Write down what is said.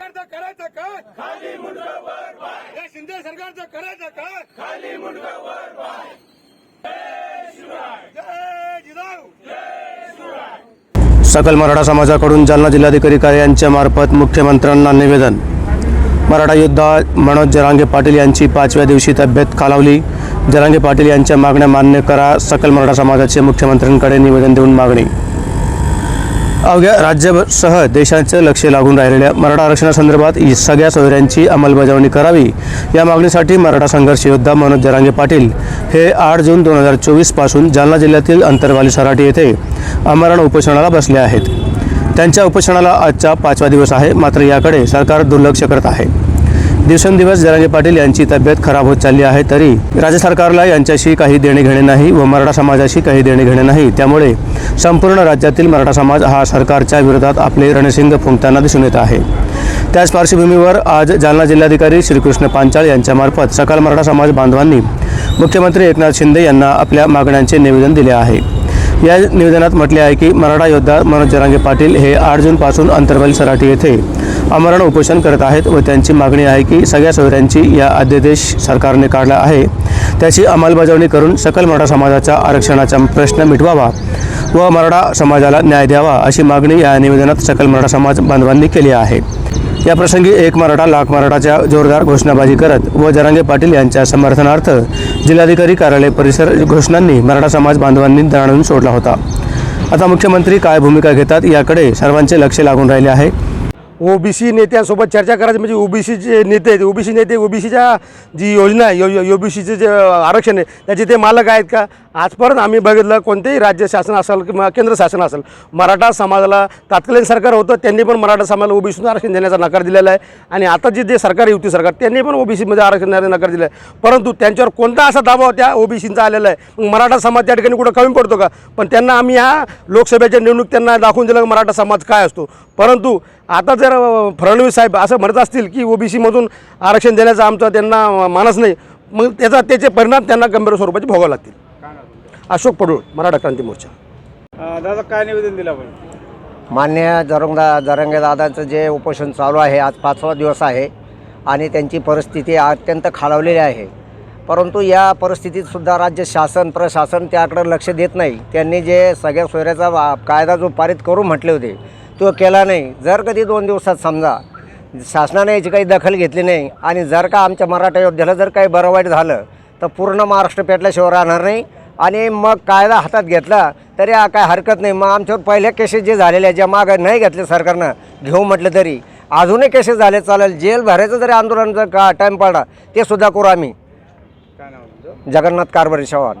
सरकारचं करायचं काय खाली मुंडकावर या शिंदे सरकारचं करायचं काय खाली जय जिजाऊ. सकल मराठा समाजाकडून जालना जिल्हाधिकारी कार्यालयांच्या मार्फत मुख्यमंत्र्यांना निवेदन. मराठा योद्धा मनोज जरांगे पाटील यांची पाचव्या दिवशी तब्येत खालावली. जरांगे पाटील यांच्या मागण्या मान्य करा सकल मराठा समाजाचे मुख्यमंत्र्यांकडे निवेदन देऊन मागणी. अवघ्या राज्यासह देशाचं लक्ष लागून राहिलेल्या मराठा आरक्षणासंदर्भात सगळ्या सोयऱ्यांची अंमलबजावणी करावी. या मागणीसाठी मराठा संघर्ष योद्धा मनोज जरांगे पाटील हे आठ जून दोन हजार चोवीसपासून जालना जिल्ह्यातील अंतरवाली सराटी येथे आमरण उपोषणाला बसले आहेत. त्यांच्या उपोषणाला आजचा पाचवा दिवस आहे मात्र याकडे सरकार दुर्लक्ष करत आहे. दिवसेंदिवस जरांगे पाटील यांची तब्येत खराब होत चालली आहे तरी राज्य सरकारला यांच्याशी काही देणे घेणे नाही व मराठा समाजाशी काही देणे घेणे नाही. त्यामुळे संपूर्ण राज्यातील मराठा समाज हा सरकारच्या विरोधात आपले रणसिंग फुंकताना दिसून येत आहे. त्याच पार्श्वभूमीवर आज जालना जिल्हाधिकारी श्रीकृष्ण पांचाळ यांच्यामार्फत सकाळ मराठा समाज बांधवांनी मुख्यमंत्री एकनाथ शिंदे यांना आपल्या मागण्यांचे निवेदन दिले आहे. या निवेदनात म्हटले आहे की मराठा योद्धा मनोज जरांगे पाटील हे आठ जूनपासून अंतर्बल सराठी येथे आमरण उपोषण करत आहेत व त्यांची मागणी आहे की सगळ्या सोयऱ्यांची या अध्यादेश सरकारने काढला आहे. त्याची अंमलबजावणी करून सकल मराठा समाजाचा आरक्षणाचा प्रश्न मिटवावा व मराठा समाजाला न्याय द्यावा अशी मागणी या निवेदनात सकल मराठा समाज बांधवांनी केली आहे. या प्रसंगी एक मराठा लाख मराठाच्या जोरदार घोषणाबाजी करत व जरांगे पाटील यांच्या समर्थनार्थ जिल्हाधिकारी कार्यालय परिसर घोषणांनी मराठा समाज बांधवांनी दणाणून सोडला होता. आता मुख्यमंत्री काय भूमिका घेतात याकडे सर्वांचे लक्ष लागून राहिले आहे. ओबीसी नेत्यांसोबत चर्चा करायची म्हणजे ओबीसीचे नेते आहेत ओबीसी नेते ओबीसीच्या जी योजना आहे यो ओबीसीचे जे आरक्षण आहे त्याचे ते मालक आहेत का? आजपर्यंत आम्ही बघितलं कोणतेही राज्य शासन असेल किंवा केंद्र शासन असेल मराठा समाजाला तात्कालीन सरकार होतं त्यांनी पण मराठा समाजाला ओबीसीतून आरक्षण देण्याचा नकार दिलेला आहे. आणि आता जे जे सरकार युती सरकार त्यांनी पण ओबीसीमध्ये आरक्षण देण्याचा नकार दिला आहे. परंतु त्यांच्यावर कोणता असा दबाव त्या ओबीसींचा आलेला आहे. मग मराठा समाज त्या ठिकाणी कुठं कमी पडतो का? पण त्यांना आम्ही ह्या लोकसभेच्या निवडणूक त्यांना दाखवून दिलं मराठा समाज काय असतो. परंतु आता जर फडणवीस साहेब असं म्हणत असतील की ओबीसीमधून आरक्षण देण्याचा आमचा त्यांना मानस नाही मग त्याचा त्याचे परिणाम त्यांना गंभीर स्वरूपाचे भोगावे लागतील. अशोक पडूळ मराठा क्रांती मोर्चा. दादा काय निवेदन दिलं आपण? मान्य जरंगा जरंगे दादांचं जे उपोषण चालू आहे आज पाचवा दिवस आहे आणि त्यांची परिस्थिती अत्यंत खालावलेली आहे. परंतु या परिस्थितीत सुद्धा राज्य शासन प्रशासन त्याकडे लक्ष देत नाही. त्यांनी जे सगळ्या सोयऱ्याचा कायदा जो पारित करू म्हटले होते तो केला नाही. जर कधी दोन दिवसात समजा शासनाने याची काही दखल घेतली नाही आणि जर का आमच्या मराठा योद्ध्याला जर काही बरं वाईट झालं तर पूर्ण महाराष्ट्र पेटल्याशिवाय राहणार नाही आणि मग कायदा हातात घेतला तरी काय हरकत नाही. मग आमच्यावर पहिल्या केसेस जे झालेल्या ज्या मागं नाही घेतले सरकारनं घेऊ म्हटलं तरी. अजूनही केसेस झाले चालेल. जेल भरायचं जरी आंदोलन जर का टाईम पडला ते सुद्धा करू आम्ही. जगन्नाथ कारभारी चव्हाण.